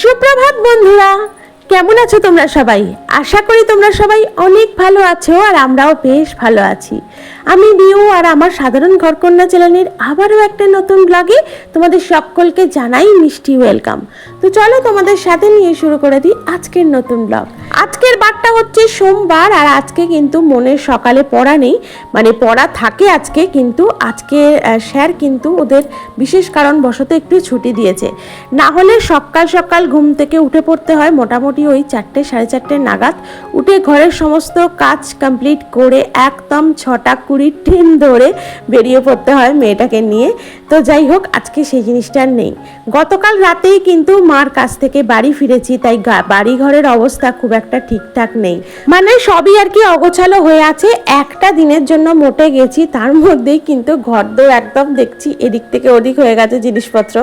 সুপ্রভাত বন্ধুরা, কেমন আছো তোমরা সবাই? আশা করি তোমরা সবাই অনেক ভালো আছো আর আমরাও বেশ ভালো আছি। আমি দিউ আর আমার সাধারণ ঘরকন্যা চ্যানেলের আবারও একটা নতুন ব্লগে তোমাদের সকলকে জানাই মিষ্টি ওয়েলকাম তো চলো তোমাদের সাথে নিয়ে শুরু করে দিই আজকের নতুন ব্লগ আজকের বারটা হচ্ছে সোমবার আর আজকে কিন্তু মনের সকালে পড়া নেই। মানে পড়া থাকে আজকে কিন্তু আজকে স্যার কিন্তু ওদের বিশেষ কারণ বশত একটু ছুটি দিয়েছে। না হলে সকাল সকাল ঘুম থেকে উঠে পড়তে হয় মোটামুটি ওই চারটে, সাড়ে চারটে নাগাদ। উঠে ঘরের সমস্ত কাজ কমপ্লিট করে একদম ছটা কুড়ি ট্রেন ধরে বেরিয়ে পড়তে হয় মেয়েটাকে নিয়ে। তো যাই হোক, আজকে সেই জিনিসটা নেই। গতকাল রাতেই কিন্তু মার কাছ থেকে বাড়ি ফিরেছি, তাই বাড়ি ঘরের অবস্থা খুব একটা ঠিকঠাক নেই। মানে সবই আর কি অগোছালো হয়ে আছে। একটা দিনের জন্য মোটে গেছি, তার মধ্যেই কিন্তু ঘরদোর একদম দেখছি, এদিক থেকে ওদিক হয়ে গেছে জিনিসপত্র।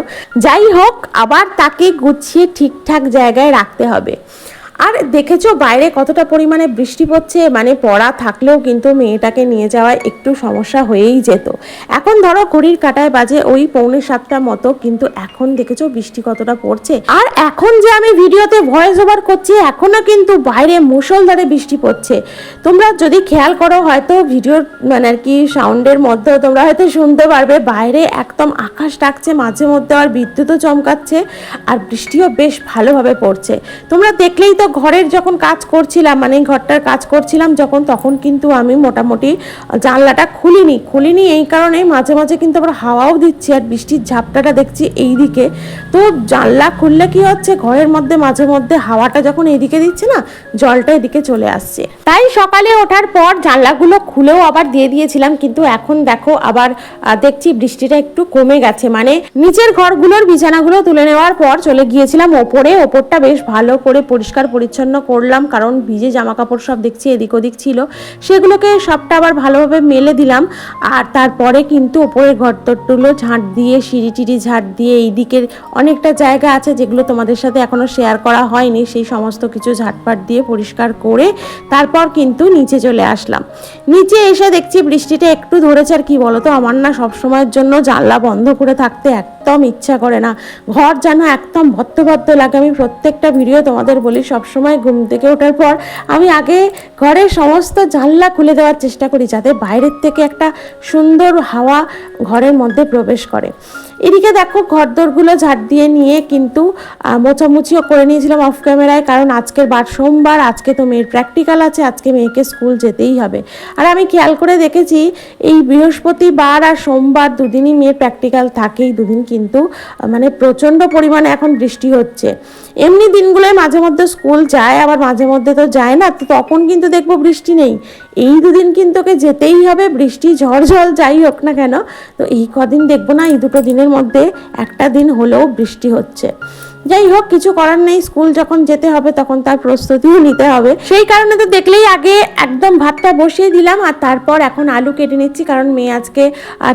যাই হোক, আবার তাকে গুছিয়ে ঠিকঠাক জায়গায় রাখতে হবে। আর দেখেছ বাইরে কতটা পরিমাণে বৃষ্টি পড়ছে? মানে পড়া থাকলেও কিন্তু মেয়েটাকে নিয়ে যাওয়ায় একটু সমস্যা হয়েই যেত। এখন ধরো ঘড়ির কাটায় বাজে ওই পৌনে সাতটা মতো, কিন্তু এখন দেখেছ বৃষ্টি কতটা পড়ছে? আর এখন যে আমি ভিডিওতে ভয়েস ওভার করছি, এখনও কিন্তু বাইরে মুষলধারে বৃষ্টি পড়ছে। তোমরা যদি খেয়াল করো, হয়তো ভিডিওর মানে আর কি সাউন্ডের মধ্যেও তোমরা হয়তো শুনতে পারবে, বাইরে একদম আকাশ ডাকছে, মাঝে মধ্যে আর বিদ্যুৎও চমকাচ্ছে, আর বৃষ্টিও বেশ ভালোভাবে পড়ছে। তোমরা দেখলেই তো ঘরের যখন কাজ করছিলাম মানে ঘরটার কাজ করছিলাম যখন, তখন কিন্তু আমি মোটামুটি জানলাটা খুলিনি। খুলিনি এই কারণে মাঝে মাঝে কিন্তু আবার হাওয়াও দিচ্ছে আর বৃষ্টির ঝাপটাটা দেখছি এই দিকে তো জানলা খুললে কি হচ্ছে, ঘরের মধ্যে মাঝে মধ্যে হাওয়াটা যখন এদিকে দিচ্ছে না, জলটা এদিকে চলে আসছে। তাই সকালে ওঠার পর জানলাগুলো খুলেও আবার দিয়ে দিয়েছিলাম, কিন্তু এখন দেখো আবার দেখছি বৃষ্টিটা একটু কমে গেছে। মানে নিচের ঘরগুলোর বিছানাগুলো তুলে নেওয়ার পর চলে গিয়েছিলাম ওপরে। ওপরটা বেশ ভালো করে পরিষ্কার পরিচ্ছন্ন করলাম, কারণ ভিজে জামা কাপড় সব দেখছি, এদিক ওদিক ছিল। সেগুলোকে সবটা আবার ভালোভাবে মেলে দিলাম। আর তারপরে কিন্তু ওপরের ঘরটরগুলো ঝাঁট দিয়ে, সিঁড়ি টিড়ি ঝাঁট দিয়ে এই দিকের অনেকটা জায়গা আছে যেগুলো তোমাদের সাথে এখনও শেয়ার করা হয়নি। সেই সমস্ত কিছু ঝাটপাট দিয়ে পরিষ্কার করে তারপর কিন্তু নিচে চলে আসলাম। নিচে এসে দেখছি বৃষ্টিটা একটু ধরেছে, আর কি বলতো, আমার না সবসময়ের জন্য জানলা বন্ধ করে থাকতে একদম ইচ্ছা করে না। ঘর যেন একদম ভত্ত ভত্ত লাগে। আমি প্রত্যেকটা ভিডিও তোমাদের বলি সবসময় ঘুম থেকে ওঠার পর আমি আগে ঘরের সমস্ত জানলা খুলে দেওয়ার চেষ্টা করি যাতে বাইরের থেকে একটা সুন্দর হাওয়া ঘরের মধ্যে প্রবেশ করে। এদিকে দেখো, ঘরদোরগুলো ঝাড় দিয়ে নিয়ে কিন্তু মোছামুছিও করে নিয়েছিলাম অফ ক্যামেরায় কারণ আজকের বার সোমবার, আজকে তো মেয়ের প্র্যাকটিক্যাল আছে, আজকে মেয়েকে স্কুল যেতেই হবে। আর আমি খেয়াল করে দেখেছি, এই বৃহস্পতিবার আর সোমবার দুদিনই মেয়ের প্র্যাকটিক্যাল থাকেই, দুদিন কিন্তু মানে প্রচণ্ড পরিমাণে এখন বৃষ্টি হচ্ছে। এমনি দিনগুলোয় মাঝে মধ্যে স্কুল যায়, আবার মাঝে মধ্যে তো যায় না, তো তখন কিন্তু দেখব বৃষ্টি নেই। এই দুদিন কিন্তু ওকে যেতেই হবে, বৃষ্টি ঝড় ঝড় যাই হোক না কেন, তো এই কদিন দেখব না, এই দুটো দিনের মধ্যে একটা দিন হলেও বৃষ্টি হচ্ছে। যাই হোক, কিছু করার নেই। স্কুল যখন যেতে হবে, তখন তার প্রস্তুতিও নিতে হবে। সেই কারণে তো দেখলেই আগে একদম ভাতটা বসিয়ে দিলাম, আর তারপর এখন আলু কেটে নিচ্ছি, কারণ মেয়ে আজকে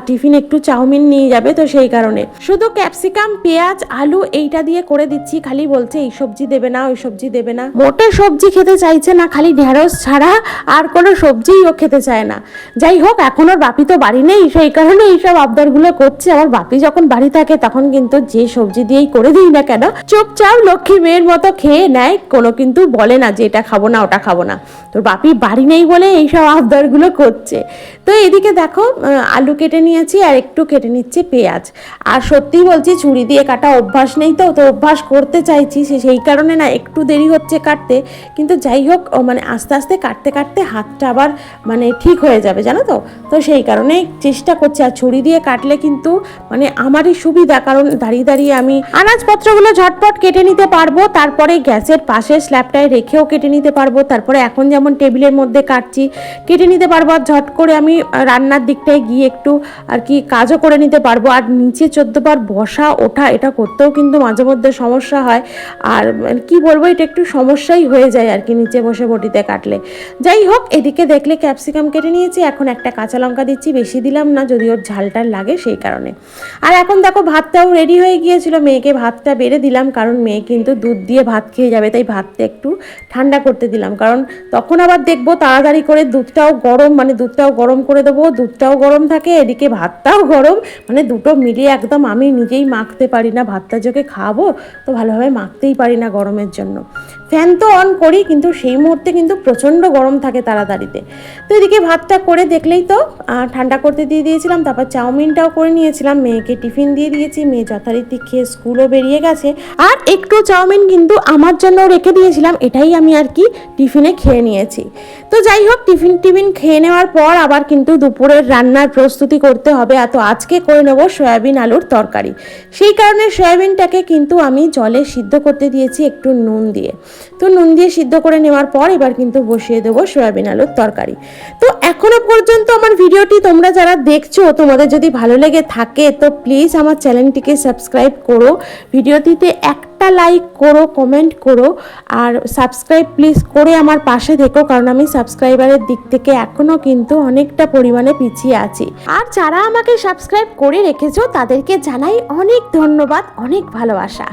টিফিন একটু চাউমিন নিয়ে যাবে, তো সেই কারণে। শুধু ক্যাপসিকাম, পেঁয়াজ, আলু এইটা দিয়ে করে দিচ্ছি, খালি বলছে, এই সবজি দেবে না, ওই সবজি দেবে না। মোটে সবজি খেতে চাইছে না, খালি ঢেঁড়স ছাড়া আর কোনো সবজিই ও খেতে চায় না। যাই হোক, এখন ওর বাপি তো বাড়ি নেই, সেই কারণে এইসব আবদারগুলো করছে। আমার বাপি যখন বাড়ি থাকে, তখন কিন্তু যে সবজি দিয়েই করে দিই না কেন চুপচাপ লক্ষ্মী মেয়ের মতো খেয়ে নেয়। কোনো কিন্তু বলে না যে এটা খাব না, ওটা খাব না। তোর বাপি বাড়ি নেই বলে এইসব আবদারগুলো করছে। তো এদিকে দেখো আলু কেটে নিয়েছি আর একটু কেটে নিচ্ছে পেঁয়াজ। আর সত্যিই বলছি ছুরি দিয়ে কাটা অভ্যাস নেই তো তো অভ্যাস করতে চাইছি সে- সেই কারণে না একটু দেরি হচ্ছে কাটতে। কিন্তু যাই হোক মানে আস্তে আস্তে কাটতে কাটতে হাতটা আবার মানে ঠিক হয়ে যাবে, জানো তো? তো সেই কারণে চেষ্টা করছি। আর ছুরি দিয়ে কাটলে কিন্তু মানে আমারই সুবিধা, কারণ দাঁড়িয়ে দাঁড়িয়ে আমি আনাজপত্রগুলো ঝটপট কেটে নিতে পারব, তারপরে গ্যাসের পাশে স্ল্যাবটায় রেখেও কেটে নিতে পারব। তারপরে এখন যেমন টেবিলের মধ্যে কাটছি, কেটে নিতে পারব আর ঝট করে আমি রান্নার দিকটায় গিয়ে একটু আর কি কাজও করে নিতে পারব। আর নিচে চোদ্দবার বসা, ওঠা, এটা করতেও কিন্তু মাঝে মধ্যে সমস্যা হয়। আর মানে কি বলব, এটা একটু সমস্যাই হয়ে যায় আর কি নিচে বসে বটিতে কাটলে। যাই হোক, এদিকে দেখলে ক্যাপসিকাম কেটে নিয়েছি, এখন একটা কাঁচা লঙ্কা দিচ্ছি, বেশি দিলাম না, যদি ওর ঝালটার লাগে সেই কারণে। আর এখন দেখো, ভাতটাও রেডি হয়ে গিয়েছিল, মেয়েকে ভাতটা বেড়ে দিলাম। দিলাম, কারণ মেয়ে কিন্তু দুধ দিয়ে ভাত খেয়ে যাবে, তাই ভাতটা একটু ঠান্ডা করতে দিলাম। কারণ তখন আবার দেখব তাড়াতাড়ি করে দুধটাও গরম মানে দুধটাও গরম করে দেবো, দুধটাও গরম থাকে, এদিকে ভাতটাও গরম মানে দুটো মিলিয়ে একদম আমি নিজেই মাখতে পারি না, ভাতটা যোগে খাব তো ভালোভাবে মাখতেই পারি না গরমের জন্য। ফ্যান তো অন করি, কিন্তু সেই মুহূর্তে কিন্তু প্রচণ্ড গরম থাকে তাড়াতাড়িতে। তো এদিকে ভাতটা করে দেখলেই তো ঠান্ডা করতে দিয়ে দিয়েছিলাম, তারপর চাউমিনটাও করে নিয়েছিলাম, মেয়েকে টিফিন দিয়ে দিয়েছি, মেয়ে যথারীতি খেয়ে স্কুলও বেরিয়ে গেছে। আর একটু চাউমিন কিন্তু আমার জন্য রেখে দিয়েছিলাম, এটাই আমি আর কি টিফিনে খেয়ে নিয়েছি। তো যাই হোক, টিফিন টিফিন খেয়ে নেওয়ার পর আবার কিন্তু দুপুরের রান্নার প্রস্তুতি করতে হবে, আর তো আজকে করে নেব সয়াবিন আলুর তরকারি। সেই কারণে সয়াবিনটাকে কিন্তু আমি জলে সিদ্ধ করতে দিয়েছি একটু নুন দিয়ে। তো নুন দিয়ে সিদ্ধ করে নেওয়ার পর এবার কিন্তু বসিয়ে দেবো সয়াবিন আলুর তরকারি। তো এখনও পর্যন্ত আমার ভিডিওটি তোমরা যারা দেখছ, তোমাদের যদি ভালো লেগে থাকে, তো প্লিজ আমার চ্যানেলটিকে সাবস্ক্রাইব করো। ভিডিওটিতে একটা লাইক করো কমেন্ট করো, আর সাবস্ক্রাইব প্লিজ করে আমার পাশে দেখো কারণ আমি সাবস্ক্রাইবারের দিক থেকে এখনও কিন্তু অনেকটা পরিমাণে পিছিয়ে আছি। আর যারা আমাকে সাবস্ক্রাইব করে রেখেছো, তাদেরকে জানাই অনেক ধন্যবাদ, অনেক ভালোবাসা।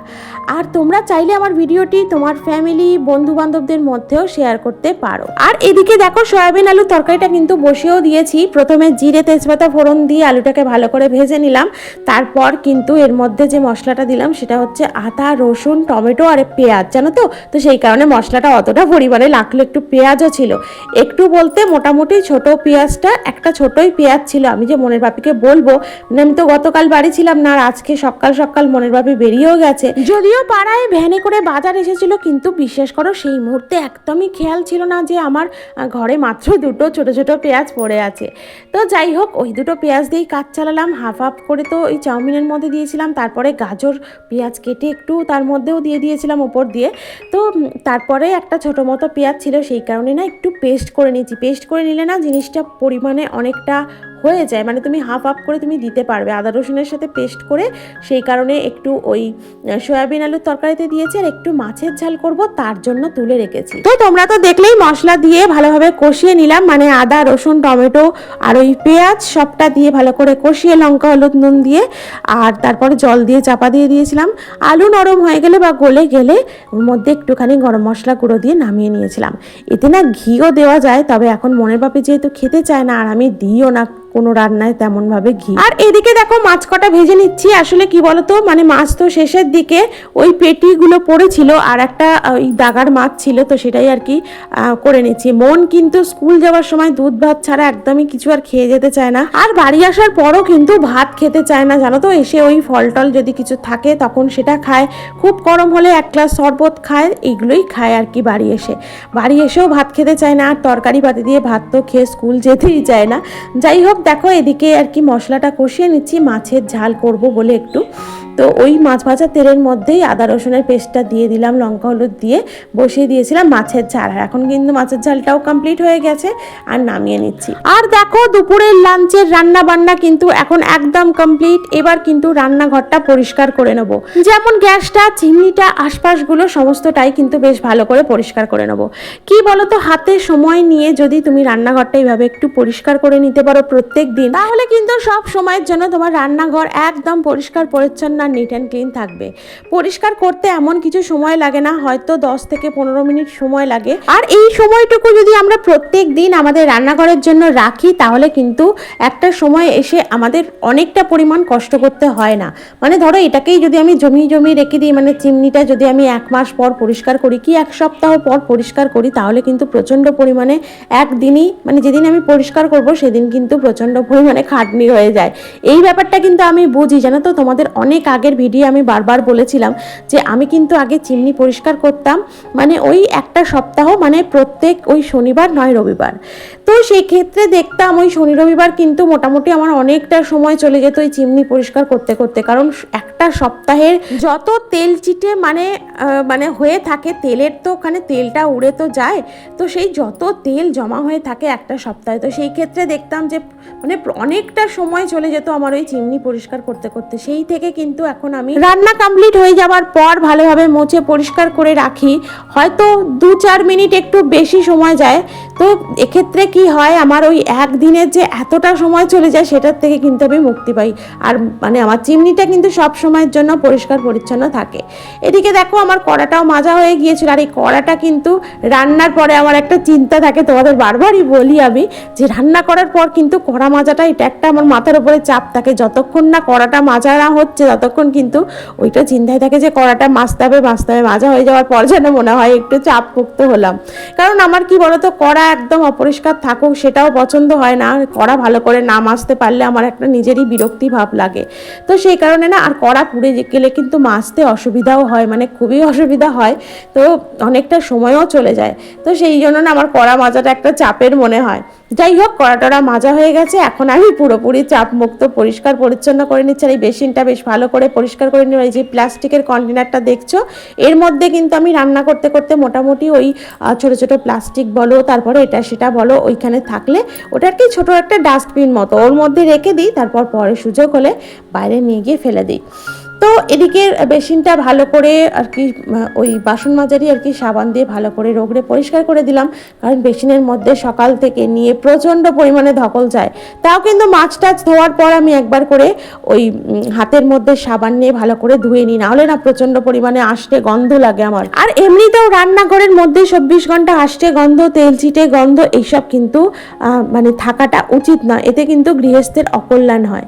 আর তোমরা চাইলে আমার ভিডিওটি তোমার ফ্যামিলি বন্ধু বান্ধবদের মধ্যেও শেয়ার করতে পারো। আর এদিকে দেখো, সয়াবিন আলু তরকারিটা কিন্তু বসিয়েও দিয়েছি। প্রথমে জিরে, তেজপাতা, ফোড়ন দিয়ে আলুটাকে ভালো করে ভেজে নিলাম। তারপর কিন্তু এর মধ্যে যে মশলাটা দিলাম, সেটা হচ্ছে আদা, রসুন টমেটো আর পেঁয়াজ, জানো তো? তো সেই কারণে মশলাটা অতটা পরিমাণে লাগল, একটু পেঁয়াজও ছিল। একটু বলতে মোটামুটি ছোট পেঁয়াজটা, একটা ছোটই পেঁয়াজ ছিল। আমি যে মনের বাপিকে বলব মানে আমি তো গতকাল বাড়ি ছিলাম না, আর আজকে সকাল সকাল মনের বাপি বেরিয়েও গেছে। যদিও পাড়ায় ভ্যানে করে বাজার এসেছিল, কিন্তু বিশ্বাস করো সেই মুহূর্তে একদমই খেয়াল ছিল না যে আমার ঘরে মাত্র দুটো ছোট ছোট পেঁয়াজ পড়ে আছে। তো যাই হোক, ওই দুটো পেঁয়াজ দিয়েই কাজ চালালাম। হাফ হাফ করে তো ওই চাউমিনের মধ্যে দিয়েছিলাম। তারপরে গাজর পেঁয়াজ কেটে একটু তার মধ্যেও দিয়ে দিয়েছিলাম, ওপর দিয়ে। তো তারপরে একটা ছোটো মতো পেঁয়াজ ছিল, সেই কারণে না একটু পেস্ট করে নিয়েছি। পেস্ট করে নিলে না জিনিসটা পরিমাণে অনেকটা হয়ে যায় মানে তুমি হাফ হাফ করে তুমি দিতে পারবে। আদা রসুনের সাথে পেস্ট করে সেই কারণে একটু ওই সয়াবিন আলুর তরকারিতে দিয়েছি আর একটু মাছের ঝাল করব, তার জন্য তুলে রেখেছি। তো তোমরা তো দেখলেই মশলা দিয়ে ভালোভাবে কষিয়ে নিলাম মানে আদা, রসুন, টমেটো আর ওই পেঁয়াজ সবটা দিয়ে ভালো করে কষিয়ে লঙ্কা, হলুদ, নুন দিয়ে আর তারপরে জল দিয়ে চাপা দিয়ে দিয়েছিলাম। আলু নরম হয়ে গেলে বা গলে গেলে ওর মধ্যে একটুখানি গরম মশলা গুঁড়ো দিয়ে নামিয়ে নিয়েছিলাম। এতে না ঘিও দেওয়া যায়, তবে এখন মনের বাপে যেহেতু খেতে চায় না আর আমি দিইও না কোনো রান্নায় তেমন ভাবে ঘি। আর এদিকে দেখো মাছ কটা ভেজে নিচ্ছি, আসলে কি বলতো? মানে মাছ তো শেষের দিকে ওই পেটিগুলো পড়েছিল আর একটা ওই দাগার মাছ ছিল, তো সেটাই আর কি করে নিচ্ছি। মন কিন্তু স্কুল যাওয়ার সময় দুধ ভাত ছাড়া একদমই কিছু আর খেয়ে যেতে চায় না। আর বাড়ি আসার পরও কিন্তু ভাত খেতে চায় না, জানো তো? এসে ওই ফল টল যদি কিছু থাকে, তখন সেটা খায়। খুব গরম হলে এক গ্লাস শরবত খায় এইগুলোই খায় আর কি বাড়ি এসে। বাড়ি এসেও ভাত খেতে চায় না, আর তরকারি পাতি দিয়ে ভাত তো খেয়ে স্কুল যেতেই চায় না। যাই হোক দেখো এদিকে আর কি মশলাটা কষিয়ে নিচ্ছি মাছের ঝাল করব বলে একটু। তো ওই মাছ ভাজা তেলের মধ্যেই আদা রসুনের পেস্টটা দিয়ে দিলাম, লঙ্কা হলুদ দিয়ে বসিয়ে দিয়েছিলাম মাছের ঝাল। আর এখন কিন্তু মাছের ঝালটাও কমপ্লিট হয়ে গেছে আর নামিয়ে নিচ্ছি। আর দেখো দুপুরের লাঞ্চের রান্না বান্না কিন্তু এখন একদম কমপ্লিট এবার কিন্তু রান্নাঘরটা পরিষ্কার করে নেব। যেমন গ্যাসটা, চিমনিটা, আশপাশগুলো সমস্তটাই কিন্তু বেশ ভালো করে পরিষ্কার করে নেব। কি বলতো, হাতে সময় নিয়ে যদি তুমি রান্নাঘরটা এইভাবে একটু পরিষ্কার করে নিতে পারো প্রত্যেক দিন, তাহলে কিন্তু সব সময়ের জন্য তোমার রান্নাঘর একদম পরিষ্কার, পরিচ্ছন্ন আর নিট অ্যান্ড ক্লিন থাকবে। পরিষ্কার করতে এমন কিছু সময় লাগে না, হয়তো দশ থেকে পনেরো মিনিট সময় লাগে। আর এই সময়টুকু যদি আমরা প্রত্যেক দিন আমাদের রান্নাঘরের জন্য রাখি, তাহলে কিন্তু একটা সময় এসে আমাদের অনেকটা পরিমাণ কষ্ট করতে হয় না। মানে ধরো এটাকেই যদি আমি জমি জমি রেখে দিই মানে চিমনিটা যদি আমি এক মাস পর পরিষ্কার করি কি এক সপ্তাহ পর পরিষ্কার করি, তাহলে কিন্তু প্রচণ্ড পরিমাণে একদিনই মানে যেদিন আমি পরিষ্কার করব, সেদিন কিন্তু প্রচণ্ড পরিমাণে খাটনি হয়ে যায়। এই ব্যাপারটা কিন্তু আমি বুঝি, জানো তো? তোমাদের অনেক আগের ভিডিও আমি বারবার বলেছিলাম যে আমি কিন্তু আগে চিমনি পরিষ্কার করতাম মানে ওই একটা সপ্তাহ মানে প্রত্যেক ওই শনিবার নয় রবিবার। তো সেই ক্ষেত্রে দেখতাম ওই শনি রবিবার কিন্তু মোটামুটি আমার অনেকটা সময় চলে যেত ওই চিমনি পরিষ্কার করতে করতে। কারণ একটা সপ্তাহের যত তেল চিটে মানে মানে হয়ে থাকে, তেলের তো ওখানে তেলটা উড়ে তো যায়, তো সেই যত তেল জমা হয়ে থাকে একটা সপ্তাহে। তো সেই ক্ষেত্রে দেখতাম যে মানে অনেকটা সময় চলে যেত আমার ওই চিমনি পরিষ্কার করতে করতে। সেই থেকে কিন্তু এখন আমি রান্না কমপ্লিট হয়ে যাওয়ার পর ভালোভাবে মুছে পরিষ্কার করে রাখি। হয়তো দু চার মিনিট একটু বেশি সময় যায়। তো এক্ষেত্রে কি হয়, আমার ওই একদিনের যে এতটা সময় চলে যায়, সেটার থেকে কিন্তু আমি মুক্তি পাই। আর মানে আমার চিমনিটা কিন্তু সব সময়ের জন্য পরিষ্কার পরিচ্ছন্ন থাকে। এদিকে দেখো, আমার কড়াটাও মাজা হয়ে গিয়েছিল। আর এই কড়াটা কিন্তু রান্নার পরে আমার একটা চিন্তা থাকে, তোমাদের বারবারই বলি আমি যে রান্না করার পর কিন্তু কড়া মাজাটা, এটা একটা আমার মাথার উপরে চাপ থাকে। যতক্ষণ না কড়াটা মাজা না হচ্ছে, ততক্ষণ কিন্তু ওইটা চিন্তায় থাকে যে কড়াটা মাজতে হবে মাজতে হবে মাজা হয়ে যাওয়ার পর যেন মনে হয় একটু চাপ মুক্ত হলাম। কারণ আমার কি বলতো, কড়া একদম অপরিষ্কার থাকুক, সেটাও পছন্দ হয় না। কড়া ভালো করে না মাজতে পারলে আমার একটা নিজেরই বিরক্তি ভাব লাগে। তো সেই কারণে না, আর কড়া পুড়ে গেলে কিন্তু মাজতে অসুবিধাও হয় মানে খুবই অসুবিধা হয়। তো অনেকটা সময়ও চলে যায়। তো সেই জন্য না, আমার কড়া মাজাটা একটা চাপের মনে হয়। যাই হোক, কড়াটড়া মাজা হয়ে গেছে। এখন আমি পুরোপুরি চাপ মুক্ত পরিষ্কার, পরিচ্ছন্ন করে নিচ্ছি। আর এই বেসিনটা বেশ ভালো করে পরিষ্কার করে নিই যে প্লাস্টিকের কন্টেনারটা দেখছ, এর মধ্যে কিন্তু আমি রান্না করতে করতে মোটামুটি ওই ছোট ছোট প্লাস্টিক বলো, তারপরে এটা সেটা বলো, ওইখানে থাকলে ওটা আর কি ছোট একটা ডাস্টবিন মতো ওর মধ্যে রেখে দিই, তারপর পরে সুযোগ হলে বাইরে নিয়ে গিয়ে ফেলে দিই। তো এদিকে বেসিনটা ভালো করে আর কি, ওই বাসন মাজারি আর কি সাবান দিয়ে ভালো করে রোগড়ে পরিষ্কার করে দিলাম। কারণ বেসিনের মধ্যে সকাল থেকে নিয়ে প্রচণ্ড পরিমাণে ধকল যায়। তাও কিন্তু মাছ টাছ ধোয়ার পর আমি একবার করে ওই হাতের মধ্যে সাবান নিয়ে ভালো করে ধুয়ে নিই। নাহলে না প্রচণ্ড পরিমাণে আসতে গন্ধ লাগে আমার। আর এমনিতেও রান্নাঘরের মধ্যে চব্বিশ ঘণ্টা আসতে গন্ধ, তেল চিটে গন্ধ এইসব কিন্তু মানে থাকাটা উচিত না এতে কিন্তু গৃহস্থের অকল্যাণ হয়।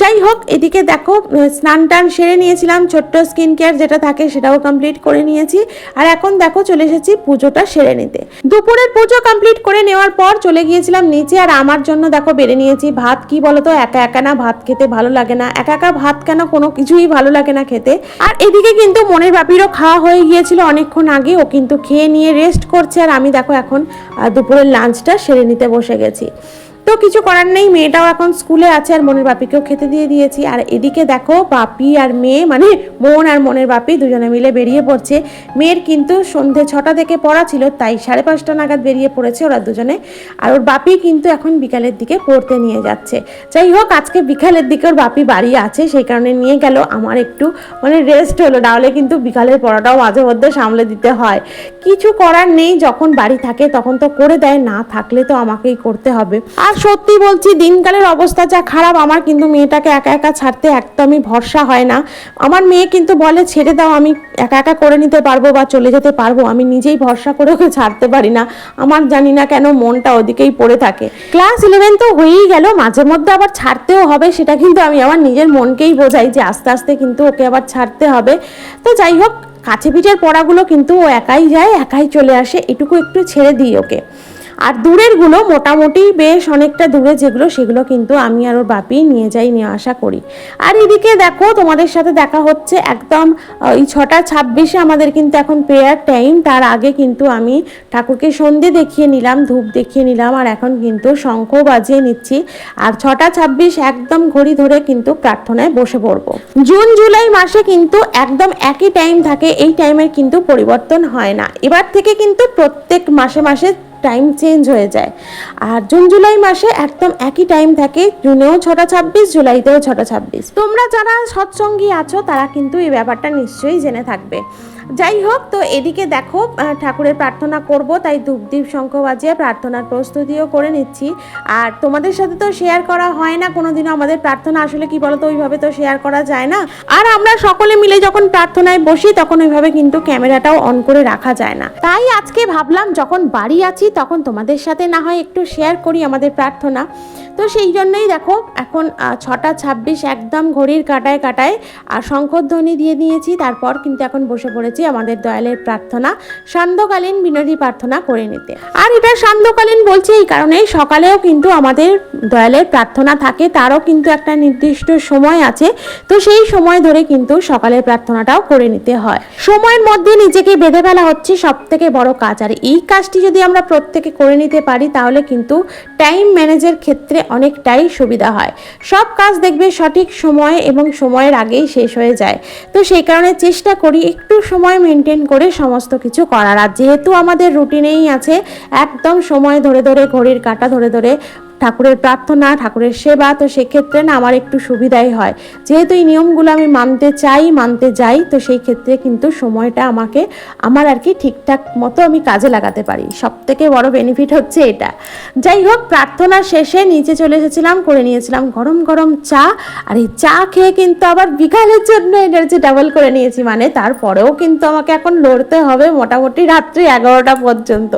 যাই হোক, এদিকে দেখো, স্নান টান সেরে নিয়েছিলাম ছোট্ট স্কিন কেয়ার যেটা থাকে সেটাও কমপ্লিট করে নিয়েছি। আর এখন দেখো চলে এসেছি পুজোটা সেরে নিতে। দুপুরের পুজো কমপ্লিট করে নেওয়ার পর চলে গিয়েছিলাম নিচে আর আমার জন্য দেখো বেড়ে নিয়েছি ভাত। কি বলতো? একা একা না ভাত খেতে ভালো লাগে না। একা একা ভাত কেন? কোনো কিছুই ভালো লাগে না খেতে। আর এদিকে কিন্তু মনের বাপিরও খাওয়া হয়ে গিয়েছিল অনেকক্ষণ আগে। ও কিন্তু খেয়ে নিয়ে রেস্ট করছে। আর আমি দেখো এখন দুপুরের লাঞ্চটা সেরে নিতে বসে গেছি। তো কিছু করার নেই, মেয়েটাও এখন স্কুলে আছে আর মনের বাপিকেও খেতে দিয়ে দিয়েছি। আর এদিকে দেখো, বাপি আর মেয়ে মানে মন আর মনের বাপি দুজনে মিলে বেরিয়ে পড়ছে। মেয়ের কিন্তু সন্ধে ছটা থেকে পড়া ছিল, তাই সাড়ে পাঁচটা নাগাদ বেরিয়ে পড়েছে ওরা দুজনে। আর ওর বাপি কিন্তু এখন বিকালের দিকে পড়তে নিয়ে যাচ্ছে। যাই হোক, আজকে বিকালের দিকে ওর বাপি বাড়ি আছে, সেই কারণে নিয়ে গেল। আমার একটু মানে রেস্ট হলো নাহলে কিন্তু বিকালের পড়াটাও মাঝে মধ্যে সামলে দিতে হয়। কিছু করার নেই, যখন বাড়ি থাকে তখন তো করে দেয়, না থাকলে তো আমাকেই করতে হবে। আর সত্যি বলছি, দিনকালের অবস্থা যা খারাপ, আমার কিন্তু মেয়েটাকে একা একা ছাড়তে একদমই ভরসা হয় না। আমার মেয়ে কিন্তু বলে, ছেড়ে দাও, আমি একা একা করে নিতে পারব বা চলে যেতে পারব। আমি নিজেই ভরসা করে ওকে ছাড়তে পারি না। আমার জানি না কেন মনটা ওদিকেই পড়ে থাকে। ক্লাস ইলেভেন তো হয়েই গেল, মাঝে মধ্যে আবার ছাড়তেও হবে, সেটা কিন্তু আমি আমার নিজের মনকেই বোঝাই যে আস্তে আস্তে কিন্তু ওকে আবার ছাড়তে হবে। তো যাই হোক, কাছে পিঠের পড়াগুলো কিন্তু ও একাই যায়, একাই চলে আসে। এটুকু একটু ছেড়ে দিই ওকে। আর দূরেরগুলো মোটামুটি বেশ অনেকটা দূরে যেগুলো, সেগুলো কিন্তু আমি আর ওর বাপি নিয়ে যাই, নিয়ে আসা করি। আর এদিকে দেখো, তোমাদের সাথে দেখা হচ্ছে একদম ওই ছটা ছাব্বিশে আমাদের কিন্তু এখন প্রেয়ার টাইম তার আগে কিন্তু আমি ঠাকুরকে সন্ধে দেখিয়ে নিলাম, ধূপ দেখিয়ে নিলাম, আর এখন কিন্তু শঙ্খ বাজিয়ে নিচ্ছি। আর ছটা ছাব্বিশ একদম ঘড়ি ধরে কিন্তু প্রার্থনায় বসে পড়ব। জুন, জুলাই মাসে কিন্তু একদম একই টাইম থাকে, এই টাইমের কিন্তু পরিবর্তন হয় না। এবার থেকে কিন্তু প্রত্যেক মাসে মাসে টাইম চেঞ্জ হয়ে যায়। আর জুন, জুলাই মাসে একদম একই টাইম থাকে, জুনেও ছটা ছাব্বিশ, জুলাইতেও ছটা ছাব্বিশ। তোমরা যারা সৎসঙ্গী আছো, তারা কিন্তু এই ব্যাপারটা নিশ্চয়ই জেনে থাকবে। যাই হোক তো এদিকে দেখো ঠাকুরের প্রার্থনা করব, তাই ধূপদীপ শঙ্খ বাজিয়ে প্রার্থনার প্রস্তুতিও করে নিচ্ছি। আর তোমাদের সাথে তো শেয়ার করা হয় না, কোনোদিনও আমাদের প্রার্থনা আসলে কি বলতো, ওইভাবে তো শেয়ার করা যায় না। আর আমরা সকলে মিলে যখন প্রার্থনায় বসি, তখন ওইভাবে কিন্তু ক্যামেরাটাও অন করে রাখা যায় না। তাই আজকে ভাবলাম, যখন বাড়ি আছি, তখন তোমাদের সাথে না হয় একটু শেয়ার করি আমাদের প্রার্থনা। তো সেই জন্যই দেখো, এখন ছটা ছাব্বিশ একদম ঘড়ির কাটায় কাটায়, আর শঙ্করধ্বনি দিয়ে দিয়েছি, তারপর কিন্তু এখন বসে পড়েছি আমাদের দয়ালের প্রার্থনা, সান্ধ্যকালীন বিনোদী প্রার্থনা করে নিতে। আর এটা সান্ধ্যকালীন বলছি এই কারণে সকালেও কিন্তু আমাদের দয়ালের প্রার্থনা থাকে, তারও কিন্তু একটা নির্দিষ্ট সময় আছে, তো সেই সময় ধরে কিন্তু সকালের প্রার্থনাটাও করে নিতে হয়। সময়ের মধ্যে নিজেকে বেঁধে ফেলা হচ্ছে সব থেকে বড় কাজ, আর এই কাজটি যদি আমরা প্রত্যেকে করে নিতে পারি, তাহলে কিন্তু টাইম ম্যানেজের ক্ষেত্রে অনেকটাই সুবিধা হয়। সব কাজ দেখবে সঠিক সময় এবং সময়ের আগেই শেষ হয়ে যায়। তো সেই কারণে চেষ্টা করি একটু সময় মেনটেন করে সমস্ত কিছু করার। আর যেহেতু আমাদের রুটিনেই আছে, একদম সময় ধরে ধরে, ঘড়ির কাটা ধরে ধরে ঠাকুরের প্রার্থনা, ঠাকুরের সেবা, তো সেক্ষেত্রে না আমার একটু সুবিধাই হয়। যেহেতু এই নিয়মগুলো আমি মানতে চাই, মানতে যাই, তো সেই ক্ষেত্রে কিন্তু সময়টা আমাকে, আমার আর কি ঠিকঠাক মতো আমি কাজে লাগাতে পারি। সব থেকে বড় বেনিফিট হচ্ছে এটা। যাই হোক, প্রার্থনা শেষে নিচে চলে এসেছিলাম, করে নিয়েছিলাম গরম গরম চা। আর এই চা খেয়ে কিন্তু আবার বিকালের জন্য এনার্জি ডাবল করে নিয়েছি। মানে তারপরেও কিন্তু আমাকে এখন লড়তে হবে মোটামুটি রাত্রি এগারোটা পর্যন্ত।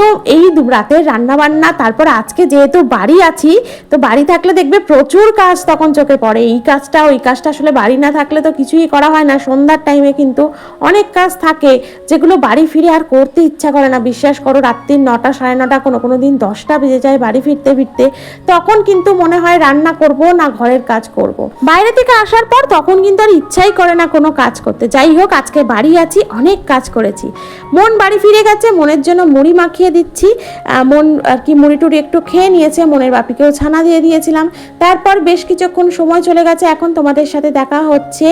তো এই রাতের রান্না বান্না তারপর আজকে যেহেতু বাড়ি আছি, তো বাড়ি থাকলে দেখবে প্রচুর কাজ তখন চোখে পড়ে। এই কাজটা, ওই কাজটা আসলে বাড়ি না থাকলে তো কিছুই করা হয় না। সন্ধ্যার টাইমে কিন্তু অনেক কাজ থাকে, যেগুলো বাড়ি ফিরে আর করতে ইচ্ছা করে না। বিশ্বাস করো রাত্রির নটা, সাড়ে নটা, কোনো কোনো দিন দশটা বেজে যায় বাড়ি ফিরতে ফিরতে। তখন কিন্তু মনে হয় রান্না করব না ঘরের কাজ করব। বাইরে থেকে আসার পর তখন কিন্তু আর ইচ্ছাই করে না কোনো কাজ করতে। যাই হোক, আজকে বাড়ি আছি, অনেক কাজ করেছি। মন বাড়ি ফিরে গেছে, মনের জন্য মুড়ি মাখিয়ে দিচ্ছি। মন আর কি মুড়ি টুড়ি একটু খেয়ে নিয়েছে, মনের বাপিকেও ছানা দিয়ে দিয়েছিলাম। তারপর বেশ কিছুক্ষণ সময় চলে গেছে, এখন তোমাদের সাথে দেখা হচ্ছে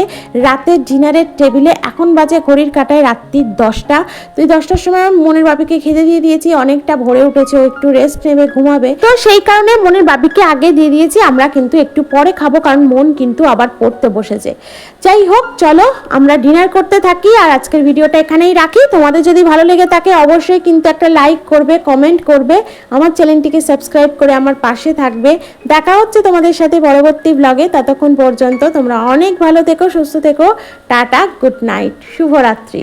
রাতের ডিনারের টেবিলে। এখন বাজে ঘড়ির কাটায় রাত্রির দশটা। তুই দশটার সময় মনের বাপিকে খেতে দিয়ে দিয়েছি, অনেকটা ভরে উঠেছে একটু রেস্ট নেবে, ঘুমাবে। তো সেই কারণে মনের বাপিকে আগে দিয়ে দিয়েছি, আমরা কিন্তু একটু পরে খাব, কারণ মন কিন্তু আবার পড়তে বসেছে। যাই হোক, চলো, আমরা ডিনার করতে থাকি, আর আজকের ভিডিওটা এখানেই রাখি। তোমাদের যদি ভালো লেগে থাকে, অবশ্যই কিন্তু একটা লাইক করবে কমেন্ট করবে, আমার চ্যানেলটিকে সাবস্ক্রাইব করে আমার পাশে থাকবে। দেখা হচ্ছে তোমাদের সাথে পরবর্তী ব্লগে ততক্ষণ পর্যন্ত তোমরা অনেক ভালো থেকো, সুস্থ থেকো। টাটা গুড নাইট শুভরাত্রি।